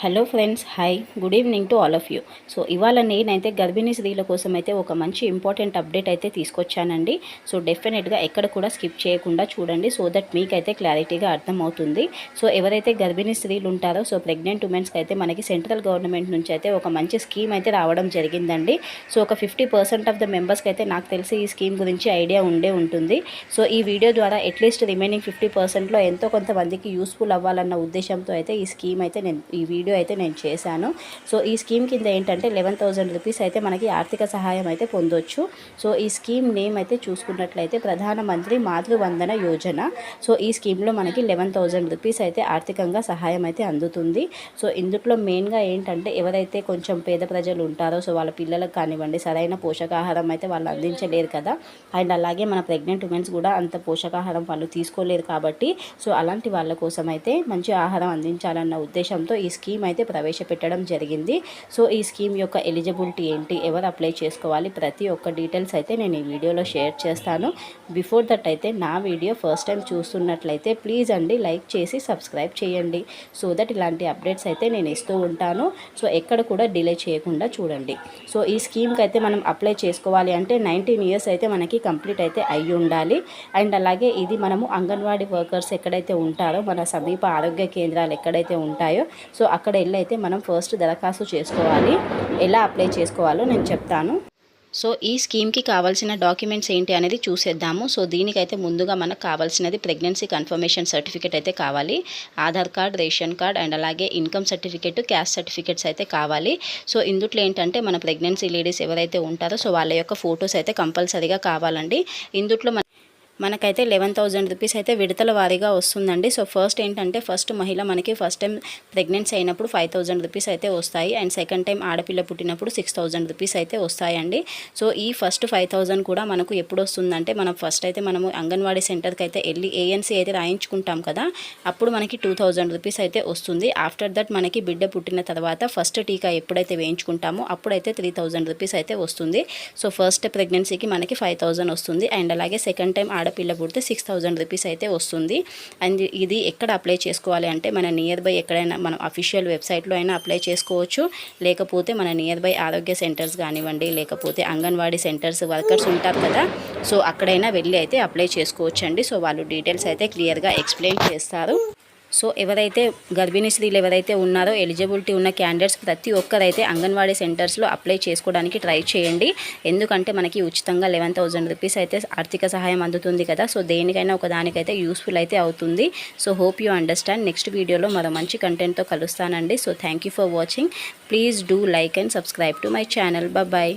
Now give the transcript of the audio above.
Hello friends hi good evening to all of you so ఇవాళ నేనైతే గర్భిణీ స్త్రీల కోసం అయితే ఒక మంచి ఇంపార్టెంట్ అప్డేట్ అయితే తీసుకొచ్చానండి. సో డెఫినెట్గా ఎక్కడ కూడా స్కిప్ చేయకుండా చూడండి సో దట్ మీకైతే క్లారిటీగా అర్థమవుతుంది. సో ఎవరైతే గర్భిణీ స్త్రీలు ఉంటారో సో ప్రెగ్నెంట్ ఉమెన్స్కి అయితే మనకి సెంట్రల్ గవర్నమెంట్ నుంచి అయితే ఒక మంచి స్కీమ్ అయితే రావడం జరిగిందండి. సో ఒక ఫిఫ్టీ పర్సెంట్ ఆఫ్ ద మెంబర్స్కి అయితే నాకు తెలిసి ఈ స్కీమ్ గురించి ఐడియా ఉండే ఉంటుంది. సో ఈ వీడియో ద్వారా అట్లీస్ట్ రిమైనింగ్ ఫిఫ్టీ పర్సెంట్లో ఎంతో కొంతమందికి యూస్ఫుల్ అవ్వాలన్న ఉద్దేశంతో అయితే ఈ స్కీమ్ అయితే నేను ఈ వీడియో అయితే నేను చేశాను. సో ఈ స్కీమ్ కింద ఏంటంటే లెవెన్ థౌజండ్ రూపీస్ అయితే మనకి ఆర్థిక సహాయం అయితే పొందొచ్చు. సో ఈ స్కీమ్ నేమ్ అయితే చూసుకున్నట్లయితే ప్రధానమంత్రి మాతృవందన యోజన. సో ఈ స్కీమ్లో మనకి లెవెన్ థౌజండ్ రూపీస్ అయితే ఆర్థికంగా సహాయం అయితే అందుతుంది. సో ఇందులో మెయిన్గా ఏంటంటే ఎవరైతే కొంచెం పేద ప్రజలు ఉంటారో సో వాళ్ళ పిల్లలకు కానివ్వండి సరైన పోషకాహారం అయితే వాళ్ళు అందించలేరు కదా. అండ్ అలాగే మన ప్రెగ్నెంట్ ఉమెన్స్ కూడా అంత పోషకాహారం వాళ్ళు తీసుకోలేరు కాబట్టి సో అలాంటి వాళ్ళ కోసం అయితే మంచి ఆహారం అందించాలన్న ఉద్దేశంతో ఈ స్కీమ్ అయితే ప్రవేశపెట్టడం జరిగింది. సో ఈ స్కీమ్ యొక్క ఎలిజిబిలిటీ ఏంటి? ఎవరు అప్లై చేసుకోవాలి? ప్రతి ఒక్క డీటెయిల్స్ అయితే నేను ఈ వీడియోలో షేర్ చేస్తాను. బిఫోర్ దట్ అయితే నా వీడియో ఫస్ట్ టైం చూస్తున్నట్లయితే ప్లీజ్ అండి లైక్ చేసి సబ్స్క్రైబ్ చేయండి. సో దట్ ఇలాంటి అప్డేట్స్ అయితే నేను ఇస్తూ ఉంటాను. సో ఎక్కడ కూడా డిలే చేయకుండా చూడండి. సో ఈ స్కీమ్కి అయితే మనం అప్లై చేసుకోవాలి అంటే నైన్టీన్ ఇయర్స్ అయితే మనకి కంప్లీట్ అయితే అయి ఉండాలి. అండ్ అలాగే ఇది మనము అంగన్వాడీ వర్కర్స్ ఎక్కడైతే ఉంటారో మన సమీప ఆరోగ్య కేంద్రాలు ఎక్కడైతే ఉంటాయో సో అక్కడ వెళ్ళి అయితే మనం ఫస్ట్ దరఖాస్తు చేసుకోవాలి. ఎలా అప్లై చేసుకోవాలో నేను చెప్తాను. సో ఈ స్కీమ్కి కావాల్సిన డాక్యుమెంట్స్ ఏంటి అనేది చూసేద్దాము. సో దీనికైతే ముందుగా మనకు కావాల్సినది ప్రెగ్నెన్సీ కన్ఫర్మేషన్ సర్టిఫికేట్ అయితే కావాలి. Aadhaar card ration card and అలాగే ఇన్కమ్ సర్టిఫికేట్ క్యాస్ట్ సర్టిఫికేట్స్ అయితే కావాలి. సో ఇందుట్లో ఏంటంటే మన ప్రెగ్నెన్సీ లేడీస్ ఎవరైతే ఉంటారో సో వాళ్ళ యొక్క ఫొటోస్ అయితే కంపల్సరీగా కావాలండి. ఇందుట్లో మన మనకైతే లెవెన్ థౌజండ్ రూపీస్ అయితే విడతల వారీగా వస్తుందండి. సో ఫస్ట్ ఏంటంటే ఫస్ట్ మహిళ మనకి ఫస్ట్ టైం ప్రెగ్నెన్సీ అయినప్పుడు ఫైవ్ థౌజండ్ రూపీస్ అయితే వస్తాయి. అండ్ సెకండ్ టైం ఆడపిల్ల పుట్టినప్పుడు సిక్స్ థౌజండ్ రూపీస్ అయితే వస్తాయండి. సో ఈ ఫస్ట్ ఫైవ్ థౌజండ్ కూడా మనకు ఎప్పుడు వస్తుందంటే మనం ఫస్ట్ అయితే మనము అంగన్వాడీ సెంటర్కి అయితే వెళ్ళి ఏఎన్సీ అయితే రాయించుకుంటాం కదా అప్పుడు మనకి టూ థౌజండ్ రూపీస్ అయితే వస్తుంది. ఆఫ్టర్ దట్ మనకి బిడ్డ పుట్టిన తర్వాత ఫస్ట్ టీకా ఎప్పుడైతే వేయించుకుంటామో అప్పుడైతే త్రీ థౌజండ్ రూపీస్ అయితే వస్తుంది. సో ఫస్ట్ ప్రెగ్నెన్సీకి మనకి ఫైవ్ థౌజండ్ వస్తుంది. అండ్ అలాగే సెకండ్ టైం ఆడ ఆడపిల్ల పుడితే సిక్స్ థౌజండ్ రూపీస్ అయితే వస్తుంది. అండ్ ఇది ఎక్కడ అప్లై చేసుకోవాలి అంటే మన నియర్ బై ఎక్కడైనా మనం అఫీషియల్ వెబ్సైట్లో అయినా అప్లై చేసుకోవచ్చు. లేకపోతే మన నియర్ బై ఆరోగ్య సెంటర్స్ కానివ్వండి లేకపోతే అంగన్వాడీ సెంటర్స్ వర్కర్స్ ఉంటారు కదా. సో అక్కడైనా వెళ్ళి అయితే అప్లై చేసుకోవచ్చు అండి సో వాళ్ళు డీటెయిల్స్ అయితే క్లియర్గా ఎక్స్ప్లెయిన్ చేస్తారు. సో ఎవరైతే గర్భిణీ స్త్రీలు ఎవరైతే ఉన్నారో ఎలిజిబిలిటీ ఉన్న క్యాండిడేట్స్ ప్రతి ఒక్కరైతే అంగన్వాడీ సెంటర్స్లో అప్లై చేసుకోవడానికి ట్రై చేయండి. ఎందుకంటే మనకి ఉచితంగా లెవెన్ థౌజండ్ రూపీస్ అయితే ఆర్థిక సహాయం అందుతుంది కదా. సో దేనికైనా ఒక దానికైతే యూస్ఫుల్ అయితే అవుతుంది. So hope you understand next వీడియోలో మరో మంచి కంటెంట్తో కలుస్తానండి. So thank for watching please do like and subscribe to my channel bye